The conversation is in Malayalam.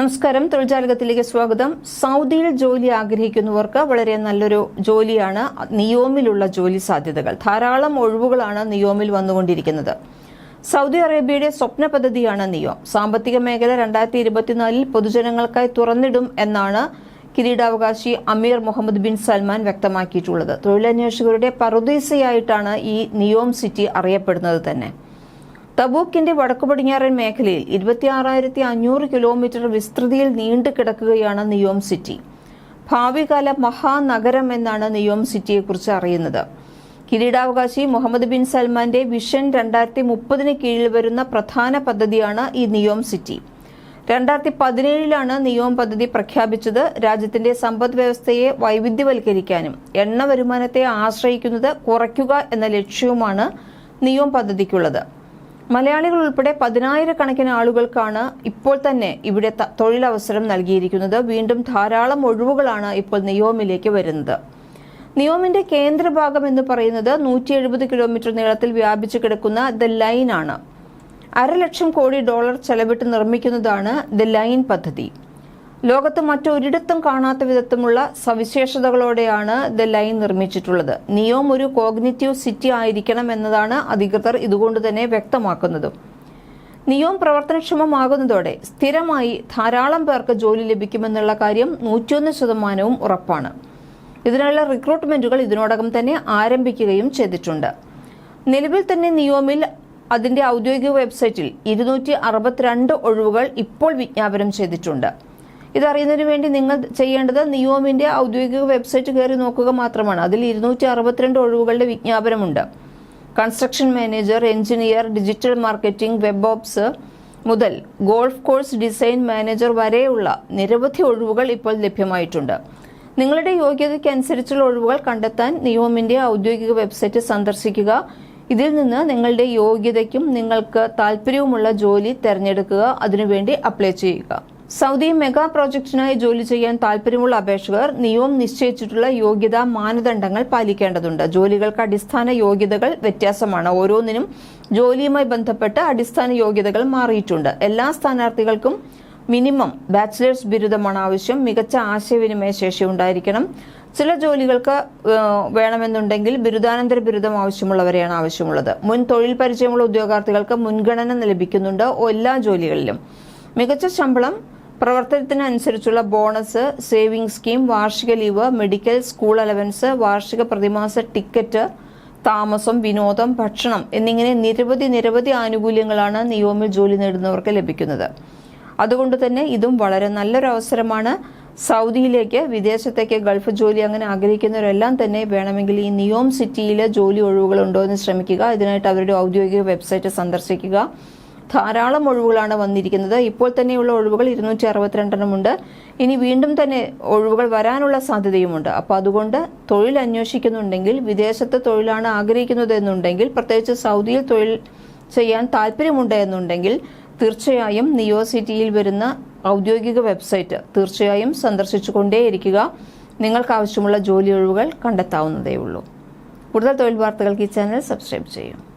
നമസ്കാരം. തൊഴിൽജാലകത്തിലേക്ക് സ്വാഗതം. സൗദിയിൽ ജോലി ആഗ്രഹിക്കുന്നവർക്ക് വളരെ നല്ലൊരു ജോലിയാണ് നിയോമിലുള്ള ജോലി സാധ്യതകൾ. ധാരാളം ഒഴിവുകളാണ് നിയോമിൽ വന്നുകൊണ്ടിരിക്കുന്നത്. സൗദി അറേബ്യയുടെ സ്വപ്ന പദ്ധതിയാണ് നിയോം. സാമ്പത്തിക മേഖല രണ്ടായിരത്തി ഇരുപത്തിനാലിൽ പൊതുജനങ്ങൾക്കായി തുറന്നിടും എന്നാണ് കിരീടാവകാശി അമീർ മുഹമ്മദ് ബിൻ സൽമാൻ വ്യക്തമാക്കിയിട്ടുള്ളത്. തൊഴിലന്വേഷകരുടെ പറുദീസയായിട്ടാണ് ഈ നിയോം സിറ്റി അറിയപ്പെടുന്നത് തന്നെ. തബൂക്കിന്റെ വടക്കു പടിഞ്ഞാറൻ മേഖലയിൽ ഇരുപത്തിയാറായിരത്തി അഞ്ഞൂറ് കിലോമീറ്റർ വിസ്തൃതിയിൽ നീണ്ടു കിടക്കുകയാണ് നിയോം സിറ്റി. ഭാവികാല മഹാനഗരം എന്നാണ് നിയോം സിറ്റിയെക്കുറിച്ച് അറിയുന്നത്. കിരീടാവകാശി മുഹമ്മദ് ബിൻ സൽമാന്റെ വിഷൻ രണ്ടായിരത്തി മുപ്പതിന് കീഴിൽ വരുന്ന പ്രധാന പദ്ധതിയാണ് ഈ നിയോം സിറ്റി. രണ്ടായിരത്തി പതിനേഴിലാണ് നിയോം പദ്ധതി പ്രഖ്യാപിച്ചത്. രാജ്യത്തിന്റെ സമ്പദ് വ്യവസ്ഥയെ വൈവിധ്യവൽക്കരിക്കാനും എണ്ണ വരുമാനത്തെ ആശ്രയിക്കുന്നത് കുറയ്ക്കുക എന്ന ലക്ഷ്യവുമാണ് നിയോം പദ്ധതിക്കുള്ളത്. മലയാളികൾ ഉൾപ്പെടെ പതിനായിരക്കണക്കിന് ആളുകൾക്കാണ് ഇപ്പോൾ തന്നെ ഇവിടെ തൊഴിലവസരം നൽകിയിരിക്കുന്നത്. വീണ്ടും ധാരാളം ഒഴിവുകളാണ് ഇപ്പോൾ നിയോമിലേക്ക് വരുന്നത്. നിയോമിന്റെ കേന്ദ്രഭാഗം എന്ന് പറയുന്നത് നൂറ്റി എഴുപത് കിലോമീറ്റർ നീളത്തിൽ വ്യാപിച്ചു കിടക്കുന്ന ദ ലൈൻ ആണ് അരലക്ഷം കോടി ഡോളർ ചെലവിട്ട് നിർമ്മിക്കുന്നതാണ് ദ ലൈൻ പദ്ധതി. ലോകത്ത് മറ്റൊരിടത്തും കാണാത്ത വിധത്തിലുള്ള സവിശേഷതകളോടെയാണ് ദ ലൈൻ നിർമ്മിച്ചിട്ടുള്ളത്. നിയോം ഒരു കോഗ്നിറ്റീവ് സിറ്റി ആയിരിക്കണം എന്നതാണ് അധികൃതർ ഇതുകൊണ്ട് തന്നെ വ്യക്തമാക്കുന്നത്. നിയോം പ്രവർത്തനക്ഷമമാകുന്നതോടെ സ്ഥിരമായി ധാരാളം പേർക്ക് ജോലി ലഭിക്കുമെന്നുള്ള കാര്യം നൂറ്റിയൊന്ന് ശതമാനവും ഉറപ്പാണ്. ഇതിനുള്ള റിക്രൂട്ട്മെന്റുകൾ ഇതിനോടകം തന്നെ ആരംഭിക്കുകയും ചെയ്തിട്ടുണ്ട്. നിലവിൽ തന്നെ നിയോമിൽ അതിന്റെ ഔദ്യോഗിക വെബ്സൈറ്റിൽ ഇരുന്നൂറ്റി അറുപത്തിരണ്ട് ഒഴിവുകൾ ഇപ്പോൾ വിജ്ഞാപനം ചെയ്തിട്ടുണ്ട്. ഇതറിയുന്നതിന് വേണ്ടി നിങ്ങൾ ചെയ്യേണ്ടത് നിയോമിന്റെ ഔദ്യോഗിക വെബ്സൈറ്റ് കയറി നോക്കുക മാത്രമാണ്. അതിൽ ഇരുന്നൂറ്റി അറുപത്തിരണ്ട് ഒഴിവുകളുടെ വിജ്ഞാപനമുണ്ട്. Construction manager engineer digital marketing web ops മുതൽ ഗോൾഫ് കോഴ്സ് ഡിസൈൻ മാനേജർ വരെയുള്ള നിരവധി ഒഴിവുകൾ ഇപ്പോൾ ലഭ്യമായിട്ടുണ്ട്. നിങ്ങളുടെ യോഗ്യതയ്ക്കനുസരിച്ചുള്ള ഒഴിവുകൾ കണ്ടെത്താൻ നിയോമിന്റെ ഔദ്യോഗിക വെബ്സൈറ്റ് സന്ദർശിക്കുക. ഇതിൽ നിന്ന് നിങ്ങളുടെ യോഗ്യതയ്ക്കും നിങ്ങൾക്ക് താല്പര്യവുമുള്ള ജോലി തിരഞ്ഞെടുക്കുക. അതിനുവേണ്ടി അപ്ലൈ ചെയ്യുക. സൗദി മെഗാ പ്രോജക്റ്റിനായി ജോലി ചെയ്യാൻ താൽപര്യമുള്ള അപേക്ഷകർ നിയമം നിശ്ചയിച്ചിട്ടുള്ള യോഗ്യതാ മാനദണ്ഡങ്ങൾ പാലിക്കേണ്ടതുണ്ട്. ജോലികൾക്ക് അടിസ്ഥാന യോഗ്യതകൾ വ്യത്യാസമാണ്. ഓരോന്നിനും ജോലിയുമായി ബന്ധപ്പെട്ട് അടിസ്ഥാന യോഗ്യതകൾ മാറിയിട്ടുണ്ട്. എല്ലാ സ്ഥാനാർത്ഥികൾക്കും മിനിമം ബാച്ചിലേഴ്സ് ബിരുദമാണ് ആവശ്യം. മികച്ച ആശയവിനിമയ ശേഷി ഉണ്ടായിരിക്കണം. ചില ജോലികൾക്ക് വേണമെന്നുണ്ടെങ്കിൽ ബിരുദാനന്തര ബിരുദം ആവശ്യമുള്ളവരെയാണ് ആവശ്യമുള്ളത്. മുൻ തൊഴിൽ പരിചയമുള്ള ഉദ്യോഗാർത്ഥികൾക്ക് മുൻഗണന ലഭിക്കുന്നുണ്ട് എല്ലാ ജോലികളിലും. മികച്ച ശമ്പളം പ്രവർത്തനത്തിനനുസരിച്ചുള്ള ബോണസ് സേവിംഗ് സ്കീം വാർഷിക ലീവ് മെഡിക്കൽ സ്കൂൾ അലവൻസ് വാർഷിക പ്രതിമാസ ടിക്കറ്റ് താമസം വിനോദം ഭക്ഷണം എന്നിങ്ങനെ നിരവധി നിരവധി ആനുകൂല്യങ്ങളാണ് നിയോമിൽ ജോലി നേടുന്നവർക്ക് ലഭിക്കുന്നത്. അതുകൊണ്ട് തന്നെ ഇതും വളരെ നല്ലൊരു അവസരമാണ്. സൗദിയിലേക്ക് വിദേശത്തേക്ക് ഗൾഫ് ജോലി അങ്ങനെ ആഗ്രഹിക്കുന്നവരെല്ലാം തന്നെ വേണമെങ്കിൽ ഈ നിയോം സിറ്റിയിലെ ജോലി ഒഴിവുകളുണ്ടോ എന്ന് ശ്രമിക്കുക. ഇതിനായിട്ട് അവരുടെ ഔദ്യോഗിക വെബ്സൈറ്റ് സന്ദർശിക്കുക. ധാരാളം ഒഴിവുകളാണ് വന്നിരിക്കുന്നത്. ഇപ്പോൾ തന്നെയുള്ള ഒഴിവുകൾ ഇരുന്നൂറ്റി അറുപത്തിരണ്ടെണ്ണമുണ്ട് ഇനി വീണ്ടും തന്നെ ഒഴിവുകൾ വരാനുള്ള സാധ്യതയുമുണ്ട്. അപ്പോൾ അതുകൊണ്ട് തൊഴിൽ അന്വേഷിക്കുന്നുണ്ടെങ്കിൽ വിദേശത്ത് തൊഴിലാണ് ആഗ്രഹിക്കുന്നത് എന്നുണ്ടെങ്കിൽ പ്രത്യേകിച്ച് സൗദിയിൽ തൊഴിൽ ചെയ്യാൻ താല്പര്യമുണ്ട് എന്നുണ്ടെങ്കിൽ തീർച്ചയായും നിയോ സിറ്റിയിൽ വരുന്ന ഔദ്യോഗിക വെബ്സൈറ്റ് തീർച്ചയായും സന്ദർശിച്ചുകൊണ്ടേയിരിക്കുക. നിങ്ങൾക്ക് ആവശ്യമുള്ള ജോലി ഒഴിവുകൾ കണ്ടെത്താവുന്നതേ ഉള്ളൂ കൂടുതൽ തൊഴിൽ വാർത്തകൾക്ക് ഈ ചാനൽ സബ്സ്ക്രൈബ് ചെയ്യും.